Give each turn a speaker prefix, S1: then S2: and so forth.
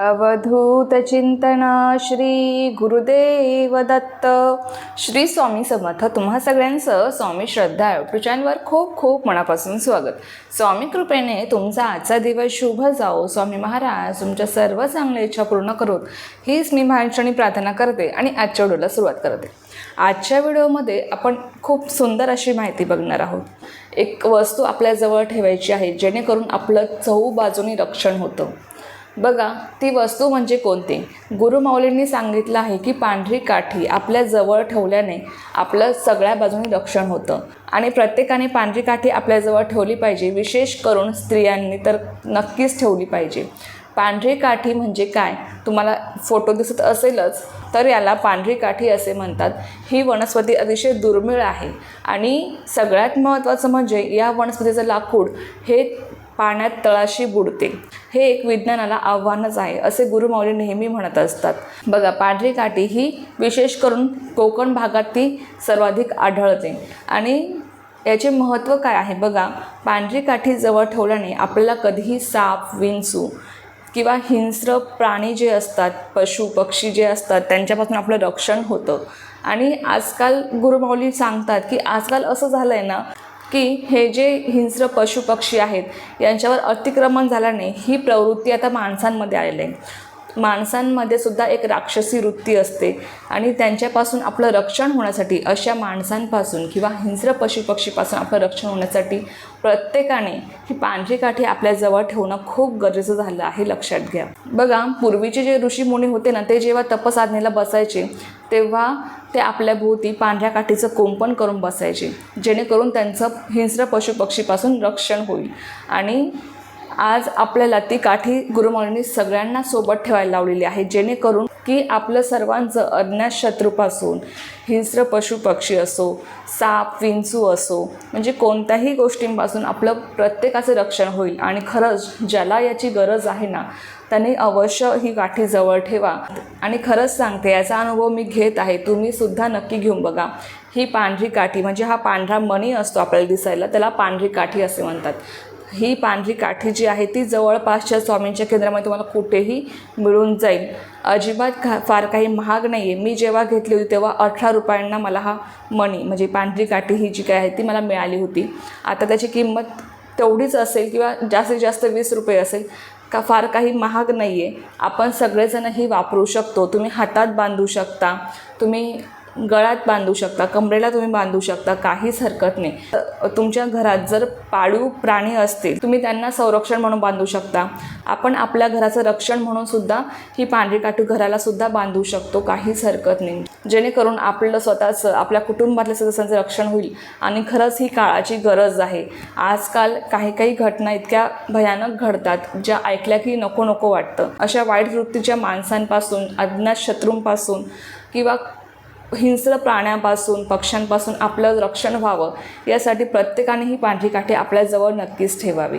S1: अवधूत चिंतन श्री गुरुदेव दत्त. श्री स्वामी समर्थ. तुम्हा सगळ्यांचं स्वामी श्रद्धा यूट्यूब चॅनलवर खूप खूप मनापासून स्वागत. स्वामी कृपेने तुमचा आजचा दिवस शुभ जाओ स्वामी महाराज तुमच्या सर्व चांगल्या इच्छा पूर्ण करोत. हीच मी महाराष्ट्राने प्रार्थना करते आणि आजच्या व्हिडिओला सुरुवात करते. आजच्या व्हिडिओमध्ये आपण खूप सुंदर अशी माहिती बघणार आहोत. एक वस्तू आपल्याजवळ ठेवायची आहे जेणेकरून आपलं चहू बाजूनी रक्षण होतं. बघा ती वस्तू म्हणजे कोणती? गुरुमाऊलींनी सांगितलं आहे की पांढरी काठी आपल्या जवळ ठेवल्याने आपलं सगळ्या बाजूने रक्षण होतं. आणि प्रत्येकाने पांढरी काठी आपल्याजवळ ठेवली पाहिजे विशेष करून स्त्रियांनी तर नक्कीच ठेवली पाहिजे. पांढरी काठी म्हणजे काय? तुम्हाला फोटो दिसत असेलच तर याला पांढरी काठी असे म्हणतात. ही वनस्पती अतिशय दुर्मिळ आहे. आणि सगळ्यात महत्त्वाचं म्हणजे या वनस्पतीचं लाकूड हे पाण्यात तळाशी बुडते. हे एक विज्ञानाला आव्हानच आहे असे गुरुमाऊली नेहमी म्हणत असतात. बघा पांढरी काठी ही विशेष करून कोकण भागात ती सर्वाधिक आढळते. आणि याचे महत्त्व काय आहे? बघा पांढरी काठी जवळ ठेवल्याने आपल्याला कधीही साप विंचू किंवा हिंस्र प्राणी जे असतात पशु पक्षी जे असतात त्यांच्यापासून आपलं रक्षण होतं. आणि आजकाल गुरुमाऊली सांगतात की आजकाल असं झालं आहे ना की हे जे हिंस्र पशुपक्षी आहेत यांच्यावर अतिक्रमण झाल्याने ही प्रवृत्ती आता माणसांमध्ये आलेली आहे. माणसांमध्ये सुद्धा एक राक्षसी वृत्ती असते. आणि त्यांच्यापासून आपलं रक्षण होण्यासाठी अशा माणसांपासून किंवा हिंस्र पशुपक्षीपासून आपलं रक्षण होण्यासाठी प्रत्येकाने ही पांढरी काठी आपल्याजवळ ठेवणं खूप गरजेचं झालं आहे लक्षात घ्या. बघा पूर्वीचे जे ऋषीमुनी होते ना ते जेव्हा तपसाधनेला बसायचे तेव्हा ते आपल्या भोवती पांढऱ्या काठीचं कोंपण करून बसायचे जेणेकरून त्यांचं हिंस्र पशुपक्षीपासून रक्षण होईल. आणि आज आपल्याला ती काठी गुरुमाऊलींनी सगळ्यांना सोबत ठेवायला लावलेली आहे जेणेकरून की आपलं सर्वांचं अज्ञात शत्रूपासून हिंस्र पशुपक्षी असो साप विंचू असो म्हणजे कोणत्याही गोष्टींपासून आपलं प्रत्येकाचं रक्षण होईल. आणि खरंच ज्याला याची गरज आहे ना त्याने अवश्य ही काठी जवळ ठेवा. आणि खरंच सांगते याचा अनुभव मी घेत आहे. तुम्ही सुद्धा नक्की घेऊन बघा. ही पांढरी काठी म्हणजे हा पांढरा मणी असतो आपल्याला दिसायला त्याला पांढरी काठी असे म्हणतात. ही पांढरी काठी जी आहे ती जवळपासच्या स्वामींच्या केंद्रामध्ये तुम्हाला कुठेही मिळून जाईल. अजिबात का फार काही महाग नाही आहे मी जेव्हा घेतली होती तेव्हा अठरा रुपयांना मला हा मणी म्हणजे पांढरी काठी ही जी काय आहे ती मला मिळाली होती. आता त्याची किंमत तेवढीच असेल किंवा जास्तीत जास्त वीस रुपये असेल का फार काही महाग नाही आहे आपण सगळेजण ही वापरू शकतो. तुम्ही हातात बांधू शकता. तुम्ही गळ्यात बांधू शकता कमरेला तुम्ही बांधू शकता काहीच हरकत नाही. तुमच्या घरात जर पाळीव प्राणी असतील तुम्ही त्यांना संरक्षण म्हणून बांधू शकता. आपण आपल्या घराचं रक्षण म्हणून सुद्धा ही पांढरी काठी घराला सुद्धा बांधू शकतो काहीच हरकत नाही. जेणेकरून आपलं स्वतःचं आपल्या कुटुंबातल्या सदस्यांचं रक्षण होईल आणि खरंच ही काळाची गरज आहे. आजकाल काही काही घटना इतक्या भयानक घडतात ज्या ऐकल्या की नको नको वाटतं. अशा वाईट वृत्तीच्या माणसांपासून अज्ञात शत्रूंपासून किंवा हिंस्र प्राण्यापासून पक्ष्यांपासून आपलं रक्षण व्हावं यासाठी प्रत्येकाने ही पांढरी काठी आपल्याजवळ नक्कीच ठेवावी.